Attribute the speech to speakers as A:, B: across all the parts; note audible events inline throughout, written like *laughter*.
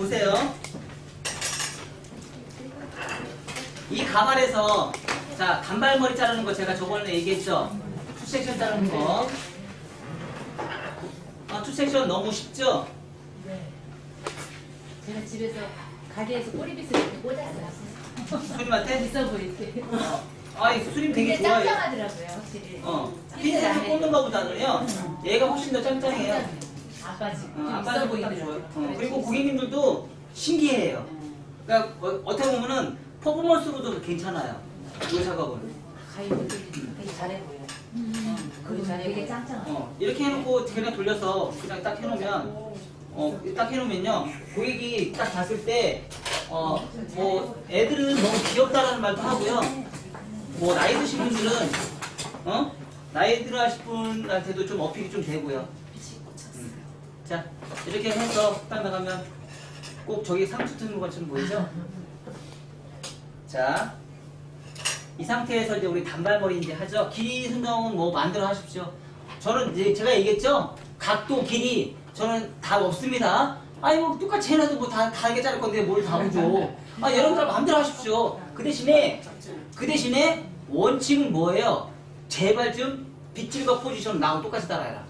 A: 보세요. 이 가발에서 자 단발머리 자르는 거 제가 저번에 얘기했죠. 투섹션 자르는 거. 아 투섹션 너무 쉽죠?
B: 네. 제가 집에서 가게에서 꼬리빗을 이렇게 꽂았어요.
A: 수님한테? *laughs*
B: 있어 보이게.
A: 어. 아이 수님 되게
B: 근데
A: 좋아해요.
B: 짱짱하더라고요, 확실히.
A: 어. 핀셋을 꽂는 거보다는요. 얘가 훨씬 더 짱짱해요.
B: 아빠 있어
A: 보기 딱
B: 보이더라고요.
A: 좋아요. 어, 그리고. 고객님들도 신기해요. 그러니까 어, 어떻게 보면은 퍼포먼스로도 괜찮아요. 이 작업은.
B: 되게 잘해 보여. 그리고 되게 짱짱하고.
A: 어, 이렇게 해놓고 그냥 돌려서 그냥 딱 해놓으면 어, 딱 해놓으면요 고객이 딱 봤을 때 어, 뭐 애들은 너무 귀엽다라는 말도 하고요 뭐 나이 드신 분들은 어? 나이 들어 하실 분한테도 좀 어필이 좀 되고요 음. 자 이렇게 해서 딱 나가면 꼭 저기 상추 뜯는 것처럼 보이죠? 자, 이 상태에서 이제 우리 단발머리 이제 하죠. 길이 선정은 뭐 만들어 하십시오. 저는 이제 제가 얘기했죠. 각도, 길이 저는 답 없습니다. 아니 뭐 똑같이 해놔도 뭐다 다르게 자를 건데 뭘 답을 줘. 아 여러분들 마음대로 하십시오. 그 대신에 그 대신에 원칙은 뭐예요? 제발 좀 빗질과 포지션 나하고 똑같이 따라해라.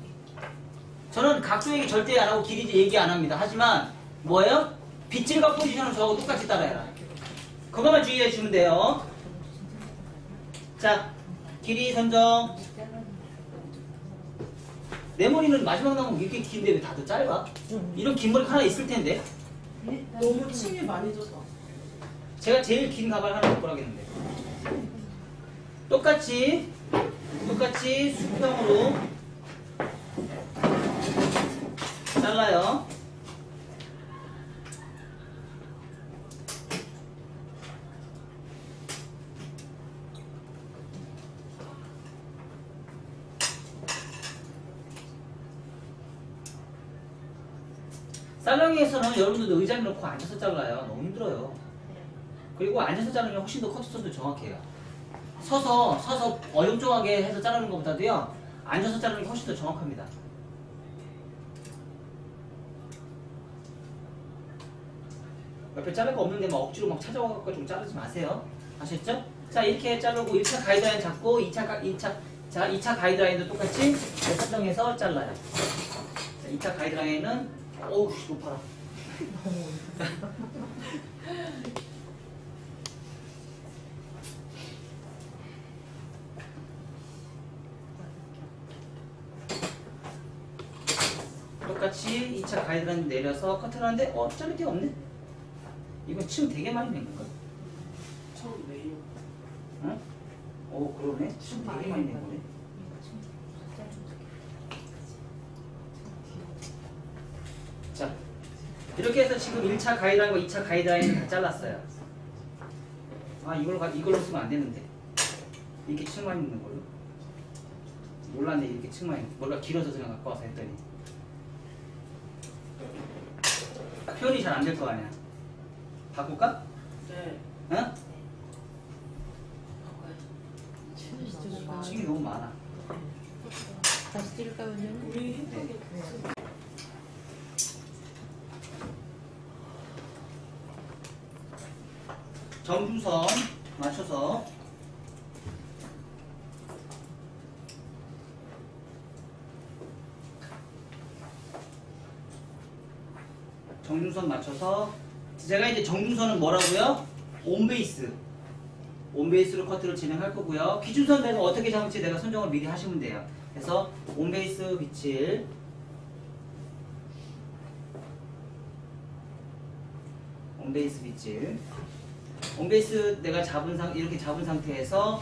A: 저는 각도 얘기 절대 안 하고 길이 얘기 안 합니다. 하지만 뭐예요? 빗질과 포지션은 저하고 똑같이 따라해라. 그것만 주의해 주면 돼요. 자, 길이 선정. 내 머리는 마지막 나오면 이렇게 긴데 왜 다들 짧아? 이런 긴 머리 하나 있을 텐데.
C: 너무 침이 많이 져서.
A: 제가 제일 긴 가발 하나 갖고 라겠는데. 똑같이, 똑같이 수평으로 잘라요. 살롱에서는 여러분들도 의자 놓고 앉아서 잘라요. 너무 힘들어요. 그리고 앉아서 자르면 훨씬 더 커트선도 정확해요. 서서 서서 어영종하게 해서 자르는 것보다도요 앉아서 자르는 게 훨씬 더 정확합니다. 옆에 자를 거 없는데 막 억지로 막 찾아와갖고 좀 자르지 마세요. 아셨죠? 자 이렇게 자르고 1차 가이드라인 잡고 2차 가, 2차 자 2차 가이드라인도 똑같이 설정해서 잘라요. 자 2차 가이드라인은 어우 씨 높아라. *laughs* 똑같이 2차 가이드라인 내려서 커트를 하는데 어 자를 게 없네. 이건 침 되게 많이 낸 건가?
C: 처음 왜요?
A: 응? 오 그러네. 침 되게 많이 낸 거네. 자 이렇게 해서 지금 1차 가이드라인과 2차 가이드라인을 다 잘랐어요. 아 이걸로 가- 이걸로 쓰면 안 되는데 이렇게 층 많이 있는 걸로 몰랐네 이렇게 층 많이 몰라 길어서 그냥 갖고 와서 했더니 표현이 잘 안 될 거 아니야. 바꿀까?
C: 네.
A: 응? 층이 너무 많아.
B: 다시 찍을까 원장님?
C: 우리 힙하게
A: 정중선 맞춰서 정중선 맞춰서 제가 이제 정중선은 뭐라고요? 온베이스 온베이스로 커트를 진행할 거고요 기준선 내가 어떻게 잡을지 내가 선정을 미리 하시면 돼요 그래서 온베이스 빛을 온베이스 빛을 온베이스 내가 잡은 상 이렇게 잡은 상태에서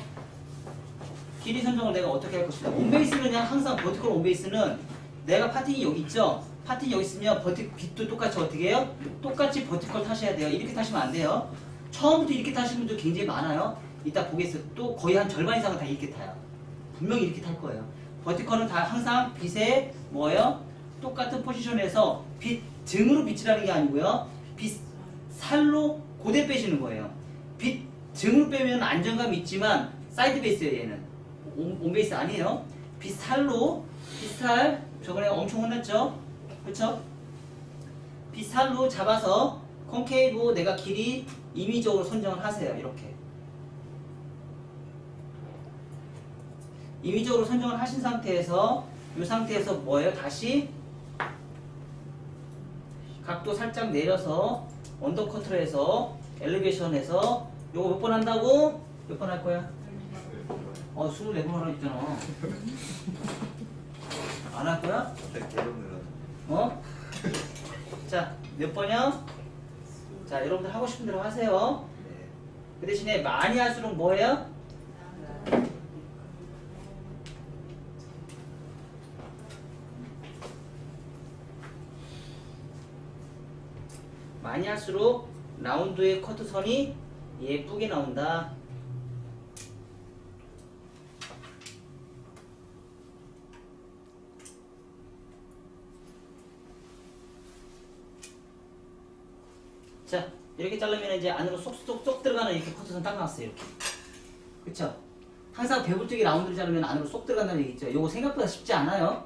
A: 길이 선정을 내가 어떻게 할 것이다. 온베이스는 그냥 항상 버티컬 온베이스는 내가 파팅이 여기 있죠. 파팅이 여기 있으면 버티 빛도 똑같이 어떻게 해요? 똑같이 버티컬 타셔야 돼요. 이렇게 타시면 안 돼요. 처음부터 이렇게 타시는 분들 굉장히 많아요. 이따 보겠어요. 또 거의 한 절반 이상은 다 이렇게 타요. 분명히 이렇게 탈 거예요. 버티컬은 다 항상 빛에 뭐예요? 똑같은 포지션에서 빛 등으로 빛이라는 게 아니고요. 빛 살로 고대 빼시는 거예요. 빛 등으로 빼면 안정감 있지만 사이드 베이스예요 얘는 온, 온 베이스 아니에요. 빛 살로 빛살 저번에 엄청 혼났죠? 그렇죠? 빗살로 잡아서 콘케이브 내가 길이 임의적으로 선정을 하세요. 이렇게. 임의적으로 선정을 하신 상태에서 이 상태에서 뭐예요? 다시 각도 살짝 내려서 언더커트로 해서 엘리베이션에서 요거 몇 번 한다고? 몇 번 할 거야? 어, 24번 하라 했잖아. 안 할 거야? 어? *laughs* 자, 몇 번이요? 자, 여러분들 하고 싶은 대로 하세요.
D: 네.
A: 그 대신에 많이 할수록 뭐예요? 많이 할수록 라운드의 커트선이 예쁘게 나온다. 자, 이렇게 자르면 이제 안으로 쏙쏙쏙 들어가는 이렇게 커트선 딱 나왔어요. 이렇게. 그쵸? 항상 배불뚝이 라운드를 자르면 안으로 쏙 들어간다는 얘기 있죠. 요거 생각보다 쉽지 않아요.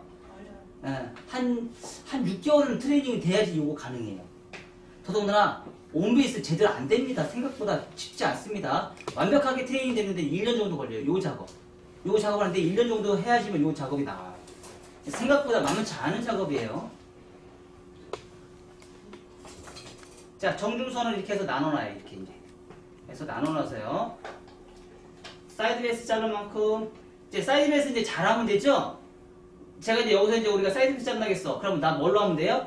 A: 예, 한, 한 6개월은 트레이닝이 돼야지 요거 가능해요. 더더군다나, 온베이스 제대로 안 됩니다. 생각보다 쉽지 않습니다. 완벽하게 트레이닝 되는데 1년 정도 걸려요. 요 작업. 요 작업을 하는데 1년 정도 해야지만 요 작업이 나와요. 생각보다 만만치 않은 작업이에요. 자, 정중선을 이렇게 해서 나눠놔요. 이렇게 이제. 해서 나눠놔서요. 사이드 베이스 자른 만큼, 이제 사이드 베이스 이제 잘하면 되죠? 제가 이제 여기서 이제 우리가 사이드 베이스 잘라겠어. 그럼 나 뭘로 하면 돼요?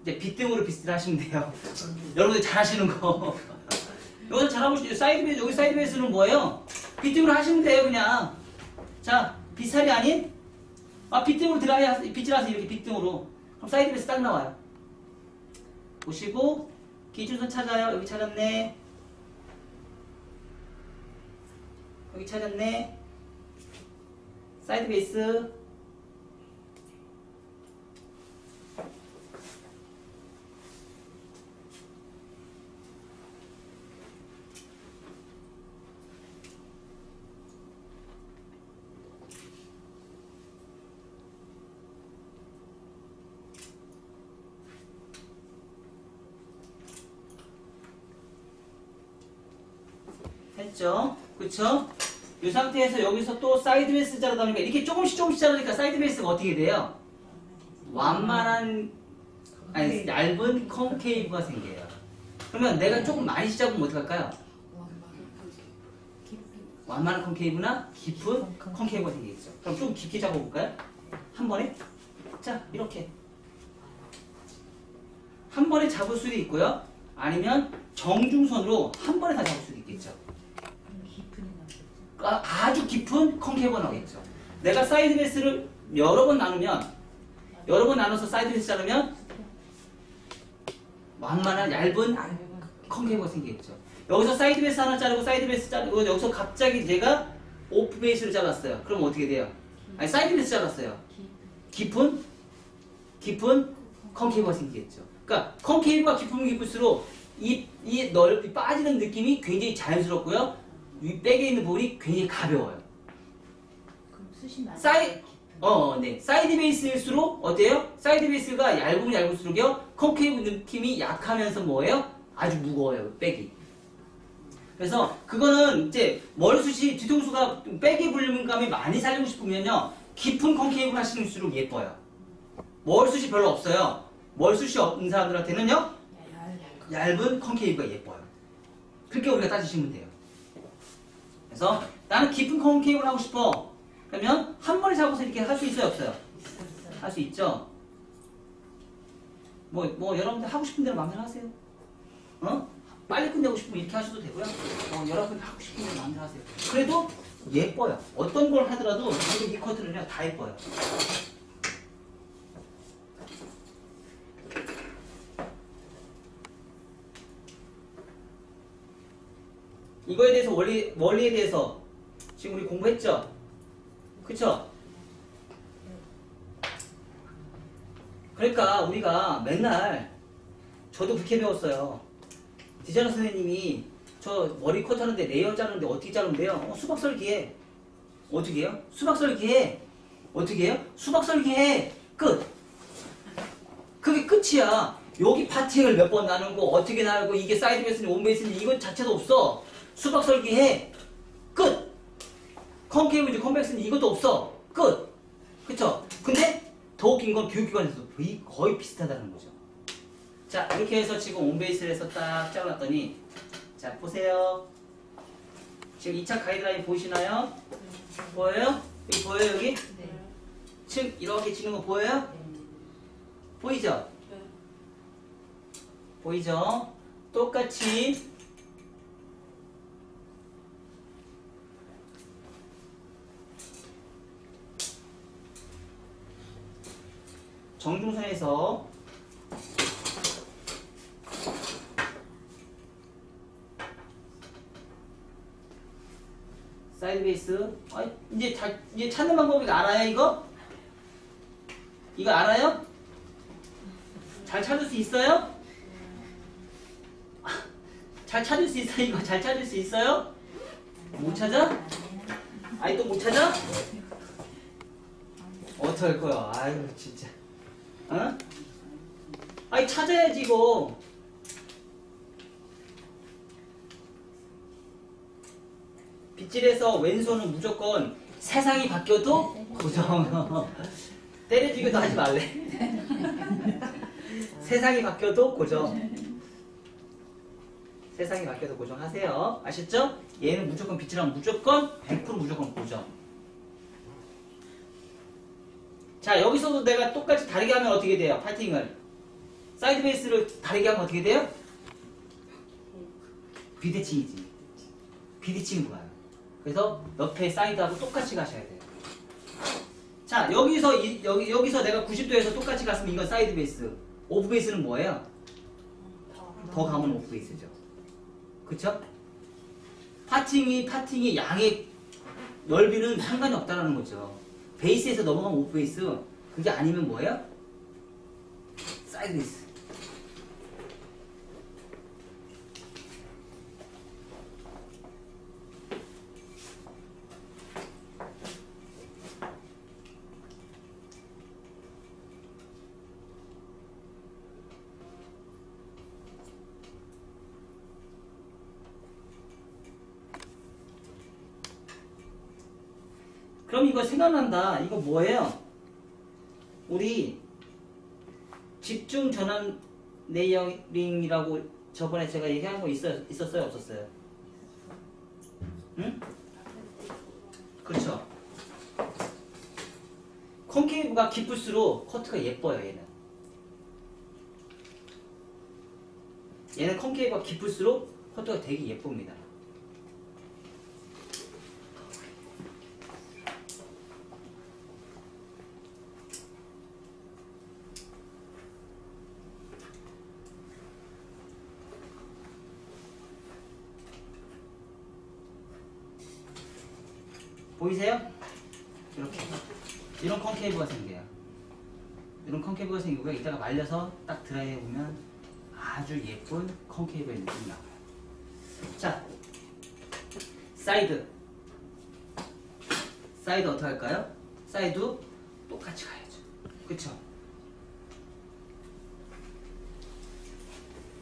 A: 이제 빗등으로 빗을 하시면 돼요. *laughs* 여러분들 잘하시는 거. *laughs* 여기서 잘하고 싶죠. 사이드 베이스, 여기 사이드 베이스는 뭐예요? 빗등으로 하시면 돼요, 그냥. 자, 빗살이 아닌? 아, 빗등으로 들어가야, 빗질 하세요. 이렇게 빗등으로. 그럼 사이드 베이스 딱 나와요. 보시고, 기준선 찾아요. 여기 찾았네. 여기 찾았네. 사이드 베이스. 했죠? 그쵸? 이 상태에서 여기서 또 사이드 베이스 자르다 보니까 이렇게 조금씩 조금씩 자르니까 사이드 베이스가 어떻게 돼요? 완만한 아니 얇은 콘케이브가 생겨요. 그러면 내가 조금 많이 잡으면 어떡할까요? 완만한 콘케이브나 깊은 콘케이브가 생기겠죠. 그럼 좀 깊게 잡아볼까요? 한 번에? 자, 이렇게. 한 번에 잡을 수도 있고요. 아니면 정중선으로 한 번에 다 잡을 수도 있겠죠. 아, 아주 깊은 나오겠죠. 내가 사이드 베이스를 여러 번 나누면, 여러 번 나눠서 사이드 베이스 자르면, 완만한 얇은 콘케이브가 생기겠죠. 여기서 사이드 베이스 하나 자르고 사이드 베이스 자르고 여기서 갑자기 제가 오프 베이스를 잘랐어요. 그럼 어떻게 돼요? 아니 사이드 베이스 잘랐어요. 깊은 깊은 콘케이브가 생기겠죠. 그러니까 콘케이브가 깊으면 깊을수록 이, 이 넓이 빠지는 느낌이 굉장히 자연스럽고요. 위 백에 있는 부분이 굉장히 가벼워요.
B: 그럼 수신 많이
A: 사이 어, 네. 사이드 베이스일수록 어때요? 사이드 베이스가 얇으면 얇을수록요. 콘케이브 느낌이 약하면서 뭐예요? 아주 무거워요. 백이. 그래서 그거는 이제 머리숱이 뒤통수가 백의 볼륨감이 많이 살리고 싶으면요. 깊은 콘케이브를 하시는수록 예뻐요. 머리숱이 별로 없어요. 머리숱이 없는 사람들한테는요. 얇은 콘케이브가 예뻐요. 그렇게 우리가 따지시면 돼요. 그래서 나는 깊은 콘케이브를 하고 싶어. 그러면 한 번에 잡아서 이렇게 할 수 있어요, 없어요? 할 수 있죠? 뭐, 뭐, 여러분들 하고 싶은 대로 마음대로 하세요. 어? 빨리 끝내고 싶으면 이렇게 하셔도 되고요. 어, 여러분들 하고 싶은 대로 마음대로 하세요. 그래도 예뻐요. 어떤 걸 하더라도 지금 이 커트는요, 다 예뻐요. 이거에 대해서 원리, 원리에 대해서 지금 우리 공부했죠? 그쵸? 그러니까 우리가 맨날 저도 그렇게 배웠어요. 디자이너 선생님이 저 머리 컷 하는데 레이어 자르는데 어떻게 자르면 돼요? 어, 수박 설기해. 어떻게 해요? 수박 설기해. 어떻게 해요? 수박 설기해. 끝. 그게 끝이야. 여기 파팅을 몇 번 나누고 어떻게 나누고 이게 사이드 베이스니 온 베이스니 이건 자체도 없어. 수박 설계해. 끝. 컨케이브인지 컨벡스인지 이것도 없어. 끝. 그쵸? 근데 더 웃긴 건 교육기관에서도 거의, 비슷하다는 거죠. 자 이렇게 해서 지금 온 베이스를 해서 딱 짜놨더니 자 보세요. 지금 2차 가이드라인 보이시나요? 보여요? 여기 보여요 여기?
B: 네.
A: 층 이렇게 치는 거 보여요? 보이죠?
C: 네.
A: 보이죠? 똑같이 정중선에서 사이드 베이스 아, 이제 자, 이제 찾는 방법이 알아요 이거? 이거 알아요? 잘 찾을 수 있어요? *laughs* 잘 찾을 수 있어요? 이거 잘 찾을 수 있어요? 못 찾아? 아니 또못 찾아? 어떡할 거야? 아유 진짜. 어? 아니 찾아야지 이거. 빗질에서 왼손은 무조건 세상이 바뀌어도 고정. *laughs* 때려주기도 하지 말래. *laughs* 세상이 바뀌어도 고정. 세상이 바뀌어도 고정하세요. 아셨죠? 얘는 무조건 빗질하면 무조건 100% 무조건 고정. 자 여기서도 내가 똑같이 다르게 하면 어떻게 돼요? 파팅을 사이드 베이스를 다르게 하면 어떻게 돼요? 비대칭이지 비대칭인 거야 그래서 옆에 사이드하고 똑같이 가셔야 돼요 자 여기서 이- 여기, 여기서 내가 90도에서 똑같이 갔으면 이건 사이드 베이스 오프 베이스는 뭐예요? 더 가면 오프 베이스죠 그쵸? 파팅이 파팅이 양의 넓이는 상관이 없다는 거죠 베이스에서 넘어가면 오프 베이스 그게 아니면 뭐예요? 사이드 베이스 그럼 이거 생각난다. 이거 뭐예요? 우리 집중 전환 레이어링이라고 저번에 제가 얘기한 거 있어, 있었어요? 없었어요? 응? 그렇죠. 콘케이브가 깊을수록 커트가 예뻐요, 얘는. 얘는 콘케이브가 깊을수록 커트가 되게 예쁩니다. 보이세요? 이렇게 이런 컨케이브가 생겨요. 이런 컨케이브가 생기고요. 이따가 말려서 딱 드라이해 보면 아주 예쁜 컨케이브의 느낌이 나와요. 자, 사이드. 사이드 어떻게 할까요? 사이드 똑같이 가야죠. 그쵸?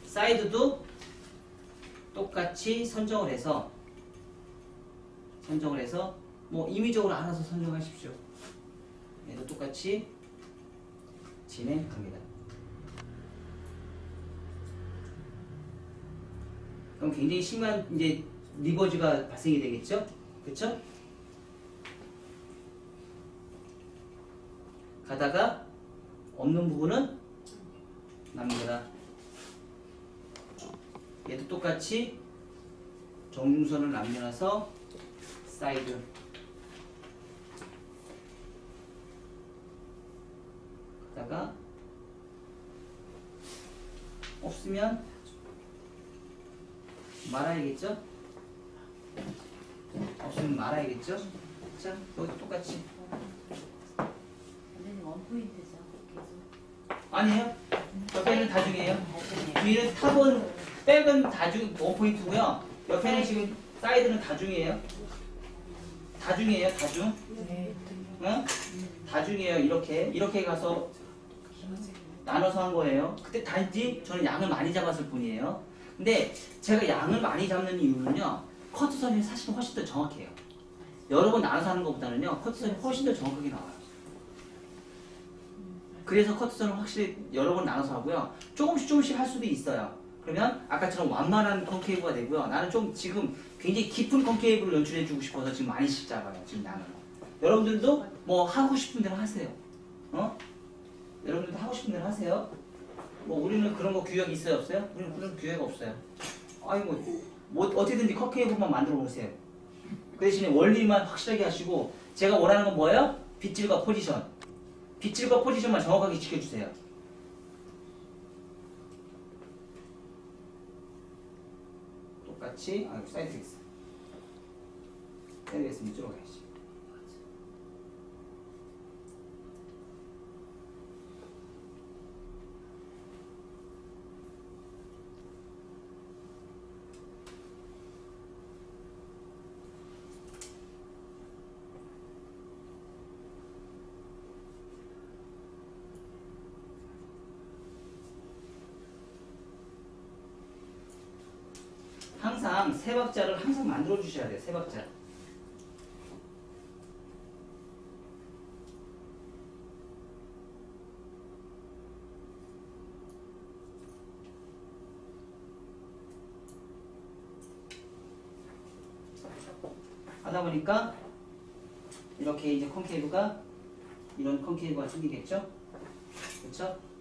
A: 사이드도 똑같이 선정을 해서 선정을 해서 뭐 임의적으로 알아서 선정하십시오. 얘도 똑같이 진행합니다. 그럼 굉장히 심한 이제 리버즈가 발생이 되겠죠? 그렇죠? 가다가 없는 부분은 납니다. 얘도 똑같이 정중선을 남겨놔서 사이드 다가 없으면 말아야겠죠? 없으면 말아야겠죠? 자, 여기 똑같이
B: 원포인트죠. 계속.
A: 아니에요? 옆에는 다중이에요. 뒤는 탑은 백은 다중 원포인트고요 옆에는 지금 사이드는 다중이에요 다중이에요 다중
C: 네.
A: 응? 다중이에요 이렇게 이렇게 가서 나눠서 한 거예요. 그때 단지 저는 양을 많이 잡았을 뿐이에요. 근데 제가 양을 많이 잡는 이유는요. 커트선이 사실은 훨씬 더 정확해요. 여러 번 나눠서 하는 것보다는요. 커트선이 훨씬 더 정확하게 나와요. 그래서 커트선을 확실히 여러 번 나눠서 하고요. 조금씩 조금씩 할 수도 있어요. 그러면 아까처럼 완만한 컨케이브가 되고요. 나는 좀 지금 굉장히 깊은 컨케이브를 연출해주고 싶어서 지금 많이 씩 잡아요. 지금 나는. 여러분들도 뭐 하고 싶은 대로 하세요. 어? 여러분들도 하고 싶은 대로 하세요. 뭐 우리는 그런 거 규約있어요 없어요? 우리는 그런 규約없어요. 아니 뭐, 뭐 어떻게든지 커케이브만 만들어 보세요. 그 대신에 원리만 확실하게 하시고 제가 원하는 건 뭐예요? 빗질과 포지션. 빗질과 포지션만 정확하게 지켜주세요. 똑같이 아 사이드 있어. 사이드 있으면 이쪽으로 가야지. 항상 세 박자를 항상 만들어 주셔야 돼요. 세 박자. 하다 보니까 이렇게 이제 컨케이브가 이런 컨케이브가 생기겠죠? 그렇죠?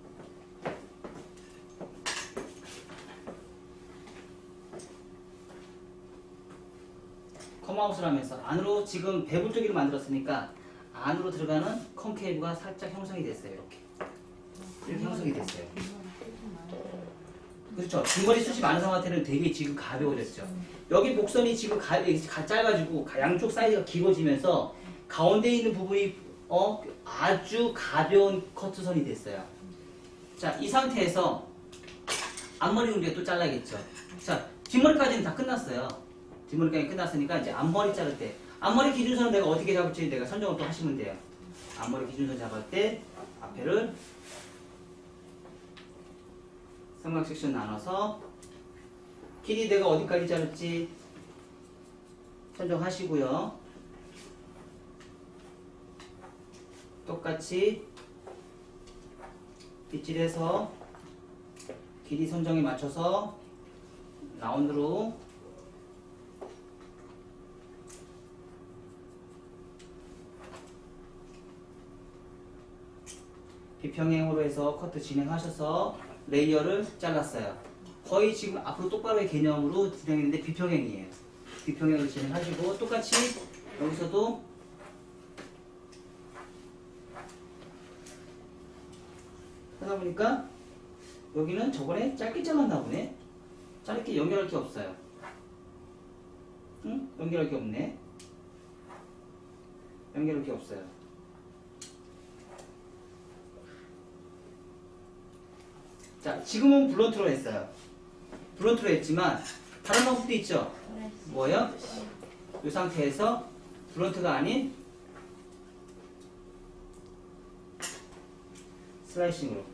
A: 하면서 안으로 지금 배불뜨기를 만들었으니까 안으로 들어가는 컨케이브가 살짝 형성이 됐어요. 이렇게. 이렇게 형성이 됐어요. 그렇죠. 중거리 숱이 많은 상태는 되게 지금 가벼워졌죠. 여기 목선이 지금 가, 가- 짧아지고 가- 양쪽 사이즈가 길어지면서 가운데 있는 부분이 어, 아주 가벼운 커트선이 됐어요. 자, 이 상태에서 앞머리는 우리가 또 잘라야겠죠. 자, 뒷머리까지는 다 끝났어요. 뒷머리까지 끝났으니까 이제 앞머리 자를 때 앞머리 기준선은 내가 어떻게 잡을지 내가 선정을 또 하시면 돼요. 앞머리 기준선 잡을 때 앞에를 삼각 섹션 나눠서 길이 내가 어디까지 자를지 선정하시고요. 똑같이 빗질해서 길이 선정에 맞춰서 라운드로 비평행으로 해서 커트 진행하셔서 레이어를 잘랐어요. 거의 지금 앞으로 똑바로의 개념으로 진행했는데 비평행이에요. 비평행으로 진행하시고 똑같이 여기서도 하다 보니까 여기는 저번에 짧게 잘랐나 보네. 짧게 연결할 게 없어요. 응? 연결할 게 없네. 연결할 게 없어요. 자, 지금은 블런트로 했어요. 블런트로 했지만 다른 방법도 있죠. 뭐예요? 이 상태에서 블런트가 아닌 슬라이싱으로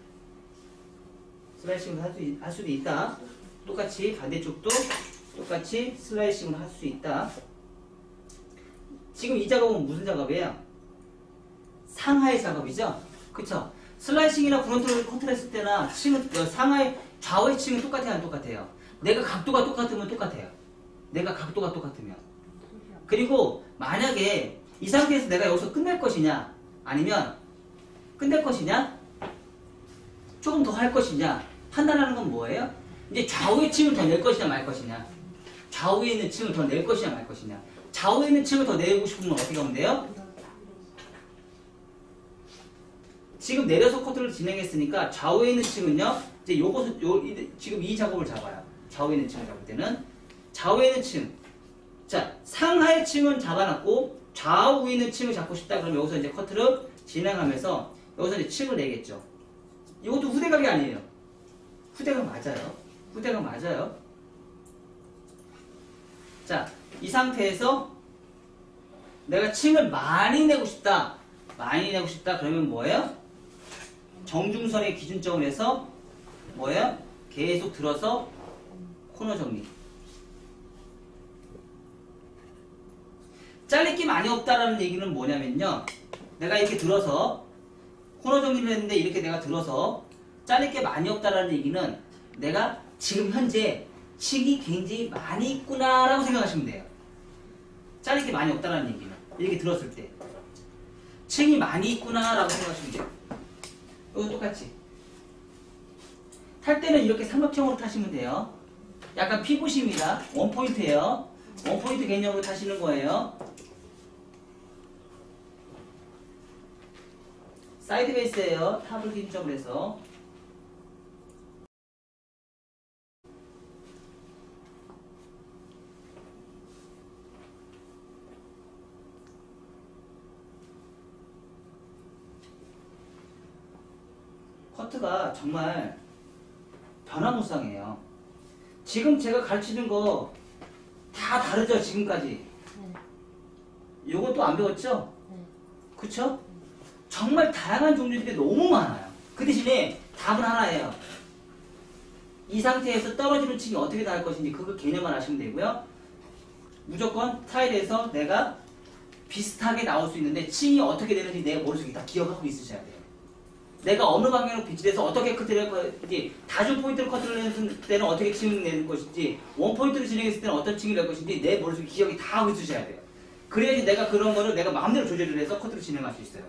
A: 슬라이싱을 할, 수, 있- 할 수도 있다. 똑같이 반대쪽도 똑같이 슬라이싱을 할 수 있다. 지금 이 작업은 무슨 작업이에요? 상하의 작업이죠? 그쵸? 슬라이싱이나 브론트를 컨트롤했을 때나 층은, 어, 상하의 좌우의 층은 똑같아요? 안 똑같아요? 내가 각도가 똑같으면 똑같아요. 내가 각도가 똑같으면. 그리고 만약에 이 상태에서 내가 여기서 끝낼 것이냐 아니면 끝낼 것이냐 조금 더 할 것이냐 판단하는 건 뭐예요? 이제 좌우의 층을 더 낼 것이냐 말 것이냐 좌우에 있는 층을 더 낼 것이냐 말 것이냐 좌우에 있는 층을 더 내고 싶으면 어떻게 하면 돼요? 지금 내려서 커트를 진행했으니까 좌우에 있는 층은요 이제 요것을 요 이- 지금 이 작업을 잡아요 좌우에 있는 층을 잡을 때는 좌우에 있는 층 자, 상하의 층은 잡아놨고 좌우에 있는 층을 잡고 싶다 그러면 여기서 이제 커트를 진행하면서 여기서 이제 층을 내겠죠. 이것도 후대각이 아니에요. 후대각 맞아요. 후대각 맞아요. 자, 이 상태에서 내가 층을 많이 내고 싶다. 많이 내고 싶다. 그러면 뭐예요? 정중선의 기준점을 해서 뭐예요? 계속 들어서 코너 정리. 잘리기 많이 없다라는 얘기는 뭐냐면요. 내가 이렇게 들어서 코너 정리를 했는데 이렇게 내가 들어서 잘릴 게 많이 없다라는 얘기는 내가 지금 현재 층이 굉장히 많이 있구나라고 생각하시면 돼요. 잘릴 게 많이 없다라는 얘기는 이렇게 들었을 때 층이 많이 있구나라고 생각하시면 돼요. 이거 똑같이 탈 때는 이렇게 삼각형으로 타시면 돼요. 약간 피부십니다. 원포인트예요. 원포인트 개념으로 타시는 거예요. 사이드 베이스예요. 탑을 기준점으로 해서 커트가 정말 변화무쌍해요. 지금 제가 가르치는 거 다 다르죠, 지금까지. 요거 또안 배웠죠? 그쵸? 정말 다양한 종류들이 너무 많아요. 그 대신에 답은 하나예요. 이 상태에서 떨어지는 층이 어떻게 나올 것인지 그거 개념만 아시면 되고요. 무조건 타일에서 내가 비슷하게 나올 수 있는데 층이 어떻게 되는지 내 머릿속에 다 기억하고 있으셔야 돼요. 내가 어느 방향으로 비치해서 어떻게 커트를 할 것인지 다중 포인트로 커트를 했을 때는 어떻게 층을 내는 것인지 원 포인트로 진행했을 때는 어떤 층을 낼 것인지 내 머릿속에 기억이 다 하고 있으셔야 돼요. 그래야지 내가 그런 거를 내가 마음대로 조절을 해서 커트를 진행할 수 있어요.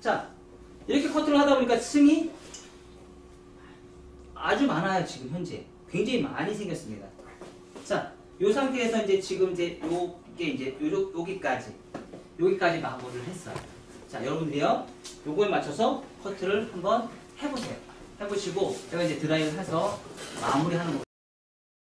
A: 자, 이렇게 커트를 하다 보니까 층이 아주 많아요, 지금 현재. 굉장히 많이 생겼습니다. 자, 요 상태에서 이제 지금 이제 요게 이제 요, 여기까지, 여기까지 마무리를 했어요. 자, 여러분들이요, 요거에 맞춰서 커트를 한번 해보세요. 해보시고, 제가 이제 드라이를 해서 마무리하는 거.